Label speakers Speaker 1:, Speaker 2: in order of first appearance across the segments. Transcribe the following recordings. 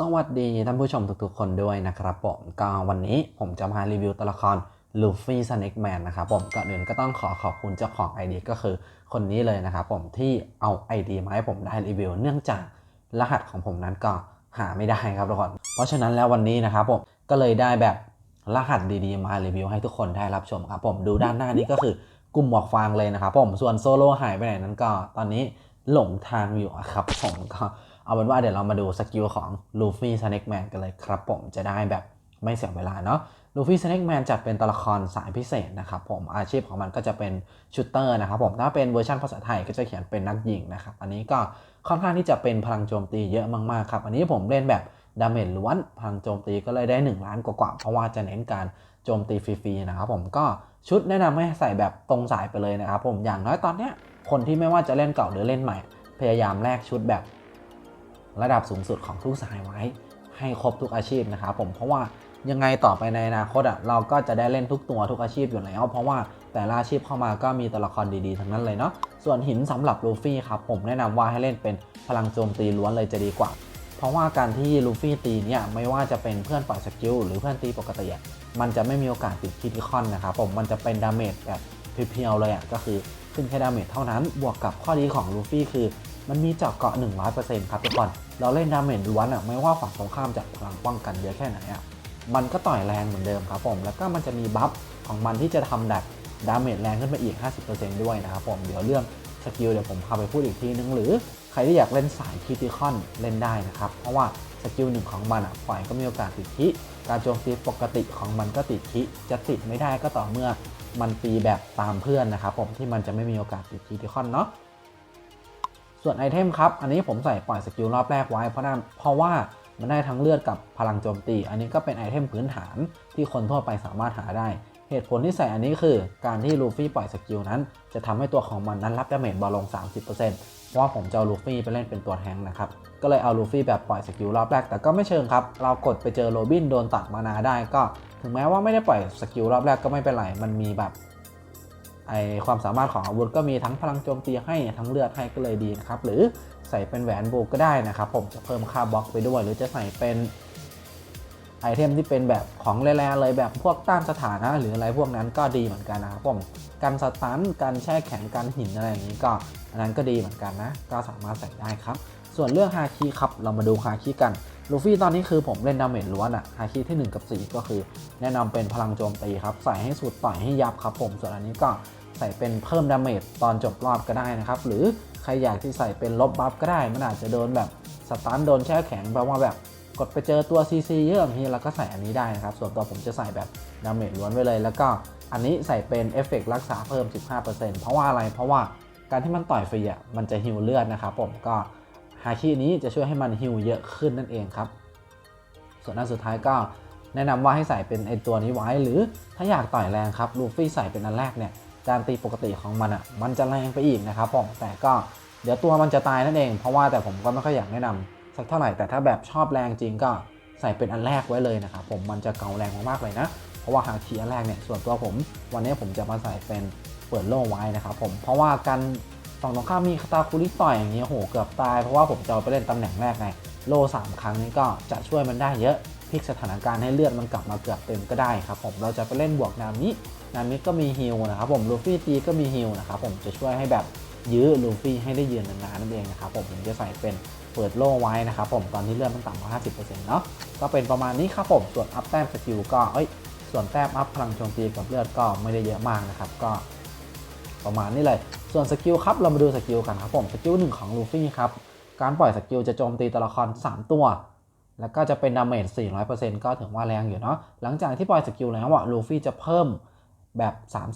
Speaker 1: สวัสดีท่านผู้ชมทุกๆคนด้วยนะครับผมก็วันนี้ผมจะมารีวิวตัวละครลูฟี่สเน็กแมนนะครับผมก่อนอื่นก็ต้องขอขอบคุณเจ้าของ ID ก็คือคนนี้เลยนะครับผมที่เอา ID มาให้ผมได้รีวิว เนื่องจากรหัสของผมนั้นก็หาไม่ได้ครับทุกคนเพราะฉะนั้นแล้ววันนี้นะครับผมก็เลยได้แบบรหัสดีๆมารีวิวให้ทุกคนได้รับชมครับผมดูด้านหน้านี้ก็คือกลุ่มหมวกฟางเลยนะครับผมส่วนโซโล่หายไปไหนนั้นก็ตอนนี้หลงทางอยู่ครับผมก็ เอาเป็นว่าเดี๋ยวเรามาดูสกิลของลูฟี่สเน็กแมนกันเลยครับผมจะได้แบบไม่เสียเวลาเนาะลูฟี่สเน็กแมนจัดเป็นตัวละครสายพิเศษนะครับผมอาชีพของมันก็จะเป็นชูตเตอร์นะครับผมถ้าเป็นเวอร์ชันภาษาไทยก็จะเขียนเป็นนักยิงนะครับอันนี้ก็ค่อนข้างที่จะเป็นพลังโจมตีเยอะมากๆครับอันนี้ผมเล่นแบบดาเมจล้วนพลังโจมตีก็เลยได้ 1 ล้านกว่าๆเพราะว่าจะเน้นการโจมตีฟรีๆนะครับผมก็ชุดแนะนำให้ใส่แบบตรงสายไปเลยนะครับผมอย่างน้อยตอนเนี้ยคนที่ไม่ว่าจะเล่นเก่าหรือเล่นใหม่ พยายามแลกชุดแบบ ระดับสูงสุดของทุกสายไว้ ให้ครบทุกอาชีพนะครับผมเพราะว่ายังไงต่อไปในอนาคตอะเราก็จะได้เล่นทุกตัวทุกอาชีพอยู่แล้ว เพราะว่าแต่ละอาชีพเข้ามาก็มีตัวละครดีๆ ทั้งนั้นเลยเนาะส่วนหินสำหรับลูฟี่ครับผมแนะนำว่าให้เล่นเป็นพลังโจมตีล้วนเลยจะดีกว่า เพราะว่าการที่ลูฟี่ตีเนี่ยไม่ว่าจะเป็นเพื่อนปล่อยสกิลหรือเพื่อนตีปกติมันจะไม่มีโอกาสติดคิทิคอนนะครับผมมันจะเป็นดาเมจแบบเพียวๆเลยอะก็คือขึ้นแค่ดาเมจเท่านั้นบวกกับข้อดีของลูฟี่คือ มันมีเจาะเกาะ 100%ครับทุกคน เราเล่นดาเมจล้วนอะไม่ว่าฝั่งตรงข้ามจะพลังป้องกันเยอะแค่ไหนอะมันก็ต่อยแรงเหมือนเดิมครับผม แล้วก็มันจะมีบัฟของมันที่จะทำดักดาเมจแรงขึ้นไปอีก 50%ด้วยนะครับผม เดี๋ยวเรื่องสกิลเดี๋ยวผมพาไปพูดอีกทีนึง หรือใครที่อยากเล่นสายคิติคอนเล่นได้นะครับ เพราะว่าสกิลหนึ่งของมันอะปล่อยก็มีโอกาสติดคิการโจมตีปกติของมันก็ติดคิจะติดไม่ได้ก็ต่อเมื่อมันตีแบบตามเพื่อนนะครับผมที่มันจะไม่มีโอกาสติดคิติคอนเนาะ ส่วนไอเทมครับ อันนี้ผมใส่ปล่อยสกิลรอบแรกไว้เพราะนั้นเพราะว่ามันได้ทั้งเลือดกับพลังโจมตี อันนี้ก็เป็นไอเทมพื้นฐานที่คนทั่วไปสามารถหาได้ เหตุผลที่ใส่อันนี้คือการที่ลูฟี่ปล่อยสกิลนั้น จะทำให้ตัวของมันนั้นรับดาเมจเบาลง 30%เพราะว่าผมจะเอาลูฟี่ไปเล่นเป็นตัวแทงนะครับ ก็เลยเอาลูฟี่แบบปล่อยสกิลรอบแรก แต่ก็ไม่เชิงครับ เรากดไปเจอโรบินโดนตัดมานาได้ก็ ถึงแม้ว่าไม่ได้ปล่อยสกิลรอบแรกก็ไม่เป็นไร มันมีแบบ ไอความสามารถของอาวุธก็มีทั้งพลังโจมตีให้ทั้งเลือดให้ก็เลยดีนะครับ หรือใส่เป็นแหวนโบก็ได้นะครับ ผมจะเพิ่มค่าบล็อกไปด้วย หรือจะใส่เป็นไอเทมที่เป็นแบบของแร่ๆเลยแบบพวกต้านสถานะหรืออะไรพวกนั้นก็ดีเหมือนกันนะครับผมการสตันการแช่แข็งการหินอะไรอย่างนี้ก็อันนั้นก็ดีเหมือนกันนะ ก็สามารถใส่ได้ครับ ส่วนเรื่องฮาคิครับเรามาดูฮาคิกัน ลูฟี่ตอนนี้คือผมเล่นดาเมจล้วนอะฮาคิที่ 1 กับ 4 ก็คือ แนะนำเป็นพลังโจมตีครับ ใส่ให้สุดต่อยให้ยับครับผมส่วนอันนี้ก็ใส่เป็นเพิ่มดาเมจตอนจบรอบก็ได้นะครับ หรือใครอยากที่ใส่เป็นลบบัฟก็ได้ มันอาจจะโดนแบบสตันโดนแช่แข็งแปลว่าแบบกดไปเจอตัว CC เยอะบางทีเราก็ใส่อันนี้ได้นะครับ ส่วนตัวผมจะใส่แบบดาเมจล้วนไว้เลย แล้วก็อันนี้ใส่เป็นเอฟเฟกรักษาเพิ่ม 15%เพราะว่าอะไรเพราะว่าการที่มันต่อยฟรีอะมันจะฮิวเลือดนะครับผมก็ ฮาคินี้จะช่วยให้มันฮิวเยอะขึ้นนั่นเองครับ ส่วนอันสุดท้ายก็แนะนำว่าให้ใส่เป็นไอตัวนี้ไว้ หรือถ้าอยากต่อยแรงครับลูฟี่ใส่เป็นอันแรกเนี่ยการตีปกติของมันอะมันจะแรงไปอีกนะครับผมแต่ก็เดี๋ยวตัวมันจะตายนั่นเอง เพราะว่าแต่ผมก็ไม่ค่อยอยากแนะนำสักเท่าไหร่แต่ถ้าแบบชอบแรงจริงก็ใส่เป็นอันแรกไว้เลยนะครับผมมันจะเกาแรงมากๆเลยนะ เพราะว่าหาคีอันแรกเนี่ยส่วนตัวผม วันนี้ผมจะมาใส่เป็นเปิดโล่ไว้นะครับผมเพราะว่าการ ฝั่งตรงข้ามมีคาตาคุริต่อยอย่างเงี้โหเกือบตาย เพราะว่าผมจะไปเล่นตำแหน่งแรกไงโล 3 ครั้งนี้ก็จะช่วยมันได้เยอะพลิกสถานการณ์ให้เลือดมันกลับมาเกือบเต็มก็ได้ครับผมเราจะไปเล่นบวกนามินามิก็มีฮิลนะครับผมลูฟี่ตีก็มีฮิลนะครับผมจะช่วยให้แบบยื้อลูฟี่ให้ได้ยืนนานๆนั่นเองนะครับผมผมจะใส่เป็นเปิดโล่ไว้นะครับผมตอนที่เลือดมันต่ำกว่า50%เนาะก็เป็นประมาณนี้ครับผมส่วนอัพแต้มสกิลก็เอ้ยส่วนแต้มอัพพลังโจมตีกับเลือดก็ไม่ได้เยอะมากนะครับก็ ประมาณนี้เลย ส่วนสกิลครับเรามาดูสกิลกันครับผมสกิลหนึ่งของลูฟี่ครับการปล่อยสกิลจะโจมตีตัวละคร 3 ตัว แล้วก็จะเป็นดาเมจ 400%ก็ถือว่าแรงอยู่เนาะหลังจากที่ปล่อยสกิลแล้วอะลูฟี่จะเพิ่มแบบ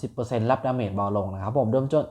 Speaker 1: 30%รับดาเมจเบาลงนะครับผมโดนจม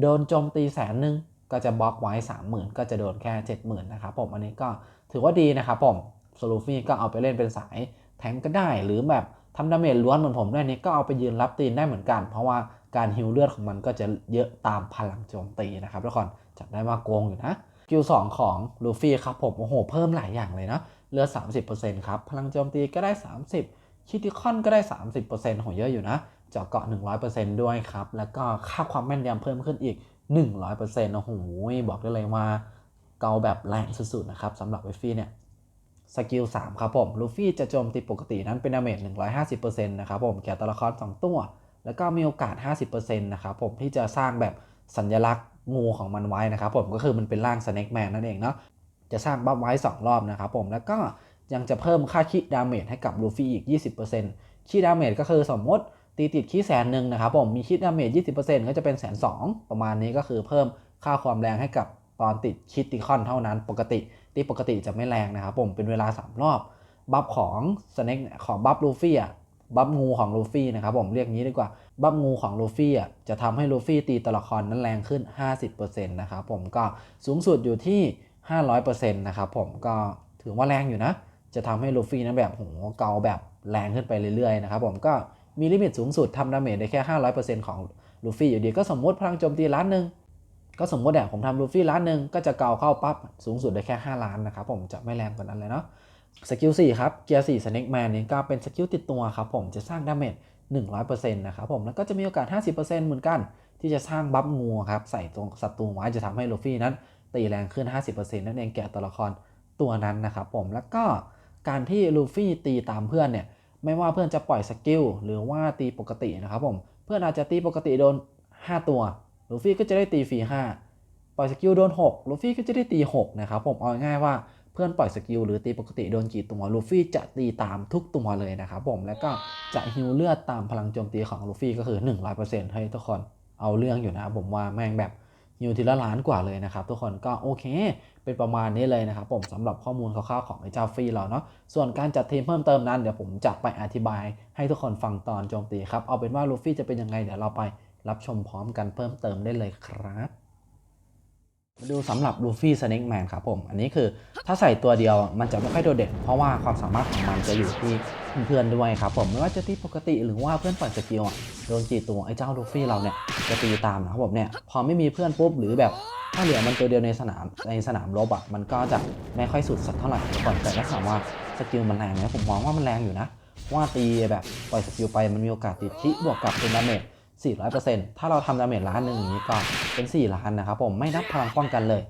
Speaker 1: โดนโจมตีแสนหนึ่งก็จะบล็อกไว้ 30,000 ก็จะโดนแค่ 70,000 นะครับผมอันนี้ก็ถือว่าดีนะครับผมสลูฟี่ก็เอาไปเล่นเป็นสายแทงก็ได้ หรือแบบทำดาเมจล้วนเหมือนผมได้นี้ก็เอาไปยืนรับตีนได้เหมือนกัน เพราะว่า การฮิวเลือดของมันก็จะเยอะตามพลังโจมตีนะครับทุกคนจับได้ว่าโกงอยู่นะสกิล2ของลูฟี่ครับผม โอ้โห เพิ่มหลายอย่างเลยเนาะเลือด 30%ครับ พลังโจมตีก็ได้ 30 คิติคอนก็ได้ 30%โหเยอะอยู่นะเจาะเกาะ 100%ด้วยครับ แล้วก็ค่าความแม่นยำเพิ่มขึ้นอีก 100%โอ้โห บอกได้เลยว่าเกาแบบแรงสุดๆนะครับสำหรับเวฟี่เนี่ยสกิล3ครับผมลูฟี่จะโจมตีปกตินั้นเป็นดาเมจ150%นะครับผมแก่ตัวละคร 2 ตัว แล้วก็มีโอกาส 50%นะครับผมที่จะสร้างแบบสัญลักษณ์งูของมันไว้นะครับผมก็คือมันเป็นร่างสแน็คแมนนั่นเองเนาะจะสร้างบัฟไว้ 2 รอบนะครับผมแล้วก็ยังจะเพิ่มค่าคิดาเมจให้กับลูฟี่อีก 20%คิดาเมจก็คือสมมติตีติดคิดแสนหนึ่งนะครับผมมีคิดดาเมจ20%ก็จะเป็นแสนสองประมาณนี้ก็คือเพิ่มค่าความแรงให้กับตอนติดคิดติคอนเท่านั้น ปกติตีปกติจะไม่แรงนะครับผมเป็นเวลา 3 รอบบัฟของสเน็กของบัฟลูฟี่อะ บัฟงูของลูฟี่นะครับผมเรียกงี้ดีกว่าบัฟงูของลูฟี่อะจะทำให้ลูฟี่ตีตัวละครนั้นแรงขึ้น 50%นะครับผมก็สูงสุดอยู่ที่ 500%นะครับผมก็ถือว่าแรงอยู่นะ จะทำให้ลูฟี่นั้นแบบโหเกาแบบแรงขึ้นไปเรื่อยๆนะครับผมก็มีลิมิตสูงสุดทำดาเมจได้แค่ 500%ของลูฟี่อยู่ดีก็สมมติพลังโจมตีล้านหนึ่งก็สมมติอะผมทำลูฟี่ล้านหนึ่งก็จะเกาเข้าปั๊บสูงสุดได้แค่ 5 ล้านนะครับผมจะไม่แรงกว่านั้นเลยเนาะ สกิล4ครับ เกียร์4สเน็กแมนนี่ก็เป็นสกิลติดตัวครับผมจะสร้างดาเมจ100%นะครับผมแล้วก็จะมีโอกาส 50%เหมือนกัน ที่จะสร้างบัฟงูครับใส่ตรงศัตรูไว้จะทำให้ลูฟี่นั้น ตีแรงขึ้น 50%นั่นเองแก่ตัวละครตัวนั้นนะครับผมแล้วก็การที่ลูฟี่ตีตามเพื่อนเนี่ยไม่ว่าเพื่อนจะปล่อยสกิลหรือว่าตีปกตินะครับผมเพื่อนอาจจะตีปกติโดน 5 ตัวลูฟี่ก็จะได้ตีฟรี5ปล่อยสกิลโดน 6ลูฟี่ก็จะได้ตี6นะครับผมเอาง่ายว่า เพื่อนปล่อยสกิลหรือตีปกติโดนกี่ตัวลูฟี่จะตีตามทุกตัวเลยนะครับผมแล้วก็จะฮิวเลือดตามพลังโจมตีของลูฟี่ก็คือ 100%ให้ทุกคนเอาเรื่องอยู่นะผมว่าแม่งแบบฮิวทีละล้านกว่าเลยนะครับ ทุกคนก็โอเค เป็นประมาณนี้เลยนะครับผมสำหรับข้อมูลคร่าวๆของไอ้เจ้าฟรีเราเนาะส่วนการจัดทีมเพิ่มเติมนั้นเดี๋ยวผมจะไปอธิบายให้ทุกคนฟังตอนโจมตีครับเอาเป็นว่าลูฟี่จะเป็นยังไงเดี๋ยวเราไปรับชมพร้อมกันเพิ่มเติมได้เลยครับ มาดูสำหรับลูฟี่สเน็กแมนครับผม อันนี้คือถ้าใส่ตัวเดียวมันจะไม่ค่อยโดดเด่นเพราะว่าความสามารถของมันจะอยู่ที่เพื่อนๆด้วยครับผมไม่ว่าจะตีปกติหรือว่าเพื่อนปล่อยสกิลอะโดนจีตัวไอ้เจ้าลูฟี่เราเนี่ยจะตีตามนะครับผมเนี่ยพอไม่มีเพื่อนปุ๊บหรือแบบถ้าเหลือมันตัวเดียวในสนามในสนามรบอะมันก็จะไม่ค่อยสุดสักเท่าไหร่ก่อนแต่ถ้าถามว่าสกิลมันแรงไหมผมมองว่ามันแรงอยู่นะว่าตีแบบปล่อยสกิลไปมันมีโอกาสติดทิบวกกับเป็นดาเมจ 400%ถ้าเราทำดาเมจล้านหนึ่งอย่างนี้ก็เป็น4ล้านนะครับผมไม่นับพลังป้องกันเลย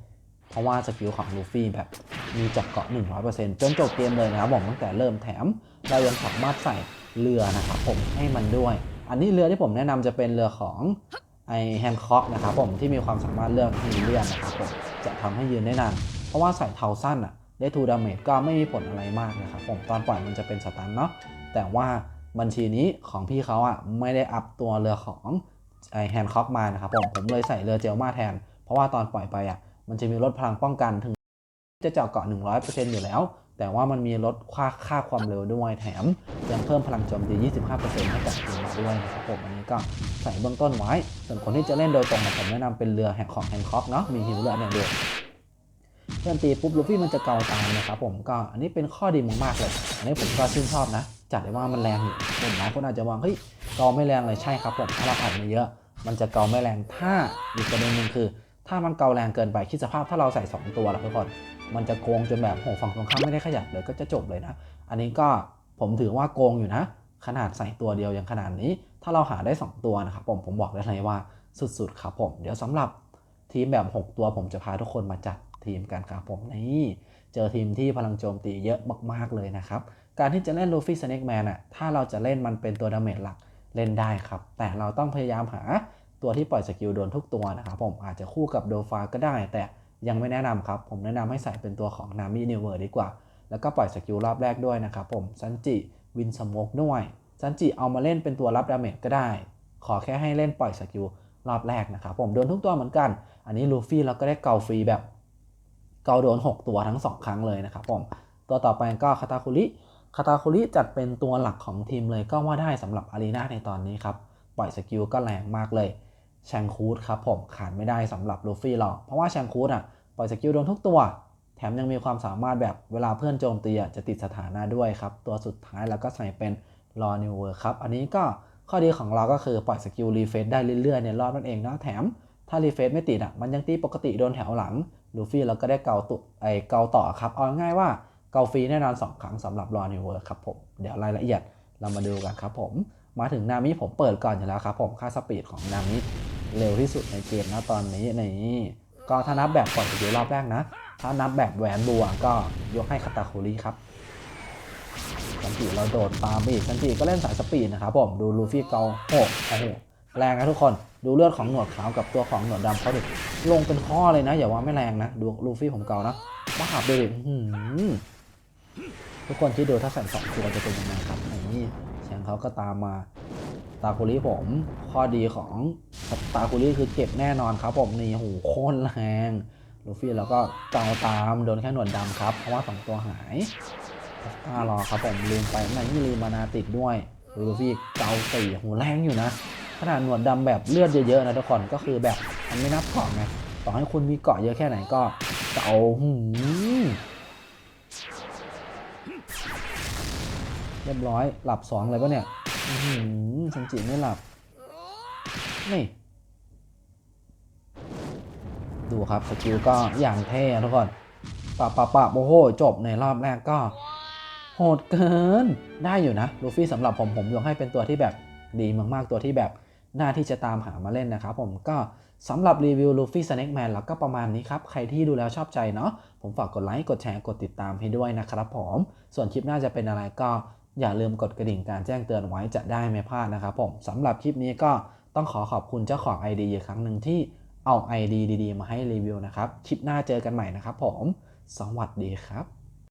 Speaker 1: เพราะว่าสกิลของลูฟี่แบบมีจับเกาะ 100%จนจบเกมเลยนะครับผมตั้งแต่เริ่มแถมเรายังสามารถใส่เรือนะครับผมให้มันด้วย อันนี้เรือที่ผมแนะนำจะเป็นเรือของไอแฮนค็อกนะครับผมที่มีความสามารถเรื่องมีเลื่อนนะครับผมจะทำให้ยืนได้นาน เพราะว่าใส่เทาสั้นอะได้ทูดาเมจก็ไม่มีผลอะไรมากนะครับผมตอนปล่อยมันจะเป็นสตันเนาะแต่ว่า บัญชีนี้ของพี่เขาอะไม่ได้อัพตัวเรือของไอแฮนด์คอกมานะครับผมผมเลยใส่เรือเจลมาแทน เพราะว่าตอนปล่อยไปอะมันจะมีลดพลังป้องกันถึง จะเจาะเกาะ 100%อยู่แล้ว แต่ว่ามันมีลดค่าค่าความเร็วด้วยแถมยังเพิ่มพลังโจมตี 25%ให้กับทีมาด้วยนะครับผมอันนี้ก็ใส่เบื้องต้นไว้ ส่วนคนที่จะเล่นโดยตรงผมแนะนำเป็นเรือแห่งของแฮนด์คอกเนาะมีหิวเรืออย่างเดียวเพื่อนตีปุ๊บลูฟี่มันจะเกาตามนะครับผมก็อันนี้เป็นข้อดีมากๆเลย อันนี้ผมก็ชื่นชอบนะ จัดได้ว่ามันแรงอยู่ผมหลายคนอาจจะมองเฮ้ยเกาไม่แรงเลยใช่ครับผมถ้าเราอ่านมาเยอะ มันจะเกาไม่แรงถ้าอีกประเด็นหนึ่งคือ ถ้ามันเกาแรงเกินไปคิดสภาพถ้าเราใส่ 2 ตัวล้วทุกคนมันจะโกงจนแบบโหฝั่งตรงข้ามไม่ได้ขยับเลยก็จะจบเลยนะ อันนี้ก็ผมถือว่าโกงอยู่นะ ขนาดใส่ตัวเดียวอย่างขนาดนี้ ถ้าเราหาได้ 2 ตัวนะครับผมผมบอกได้เลยว่าสุดๆครับผม เดี๋ยวสำหรับทีมแบบ 6 ตัวผมจะพาทุกคนมาจัดทีมกันครับผมนี่เจอทีมที่พลังโจมตีเยอะมากๆเลยนะครับ การที่จะเล่นลูฟี่สเน็กแมนอะถ้าเราจะเล่นมันเป็นตัวดาเมจหลักเล่นได้ครับ แต่เราต้องพยายามหาตัวที่ปล่อยสกิลโดนทุกตัวนะครับผมอาจจะคู่กับโดฟาก็ได้ แต่ยังไม่แนะนำครับ ผมแนะนำให้ใส่เป็นตัวของนามินิเวอร์ดีกว่า แล้วก็ปล่อยสกิลรอบแรกด้วยนะครับผมซันจิวินสมกด้วยซันจิเอามาเล่นเป็นตัวรับดาเมจก็ได้ ขอแค่ให้เล่นปล่อยสกิลรอบแรกนะครับผมโดนทุกตัวเหมือนกัน อันนี้ลูฟี่เราก็ได้เกาฟรีแบบเกาโดน 6 ตัวทั้ง 2 ครั้งเลยนะครับผมตัวต่อไปก็คาตาคุริ คาตาคุริจัดเป็นตัวหลักของทีมเลยก็ว่าได้สำหรับอารีนาในตอนนี้ครับ ปล่อยสกิลก็แรงมากเลยแชงคูดครับผมขาดไม่ได้สำหรับลูฟี่เราเพราะว่าแชงคูดอะปล่อยสกิลโดนทุกตัว แถมยังมีความสามารถแบบเวลาเพื่อนโจมตีจะติดสถานะด้วยครับ ตัวสุดท้ายแล้วก็ใส่เป็นรอนิวเวอร์ครับ อันนี้ก็ข้อดีของเราก็คือปล่อยสกิลรีเฟซได้เรื่อยๆในรอบนั่นเองนะแถม ถ้ารีเฟซไม่ติดอะมันยังตีปกติโดนแถวหลังลูฟี่เราก็ได้เกาตุไอเกาต่อครับเอาง่ายว่า เกาฟรีแน่นอน 2 ครั้งสำหรับรอนิวเวอร์ครับผม เดี๋ยวรายละเอียดเรามาดูกันครับผม มาถึงนามิผมเปิดก่อนอยู่แล้วครับผมค่าสปีดของนามิเร็วที่สุดในเกมนะตอนนี้ในก็ถ้านับแบบปล่อยสกิลรอบแรกนะ ถ้านับแบบแหวนบัวก็ยกให้คาตาคุริครับสันติเราโดดตามไปอีกสันติก็เล่นสายสปีดนะครับผมดูลูฟี่เกาโอ้โอ้โหแรงนะทุกคนดูเลือดของหนวดขาวกับตัวของหนวดดำเขาดิลงเป็นข้อเลยนะ อย่าว่าไม่แรงนะ ดูลูฟี่ผมเกานะบ้าบเลยอื้อหือ ทุกคนคิดดูถ้าใส่สองตัวจะเป็นยังไงครับนี่เสียงเขาก็ตามมาตาคุริผมข้อดีของตาคุริคือเก็บแน่นอนครับ ผมนี่โหโคตรแรงลูฟี่แล้วก็เกาตามโดนแค่หนวดดำครับ เพราะว่าสองตัวหายตารอครับผมลืมไปไม่ลืมมานาติดด้วยลูฟี่เกาสี่โหแรงอยู่นะขนาดหนวดดำแบบเลือดเยอะๆนะทุกคนก็คือแบบมันไม่นับเกาะไงต่อให้คุณมีเกาะเยอะแค่ไหนก็เกาหื เรียบร้อย หลับสองเลยปะเนี่ยอื้อหือซันจิไม่หลับ นี่ ดูครับสกิลก็อย่างเท่ทุกคนปะปะปะโอ้โห จบในรอบแรกก็ โหดเกิน ได้อยู่นะลูฟี่สำหรับผมผมยกให้เป็นตัวที่แบบดีมากๆตัวที่แบบน่าที่จะตามหามาเล่นนะครับผมก็สำหรับรีวิวลูฟี่สแน็คแมนแล้วก็ประมาณนี้ครับ ใครที่ดูแล้วชอบใจเนาะผมฝากกดไลค์ กดแชร์ กดติดตามให้ด้วยนะครับผม ส่วนคลิปหน้าจะเป็นอะไรก็ อย่าลืมกดกระดิ่งการแจ้งเตือนไว้จะได้ไม่พลาดนะครับผมสำหรับคลิปนี้ก็ต้องขอขอบคุณเจ้าของ ID อีกครั้งหนึ่งที่เอา ID ดีๆ มาให้รีวิวนะครับ คลิปหน้าเจอกันใหม่นะครับผม สวัสดีครับ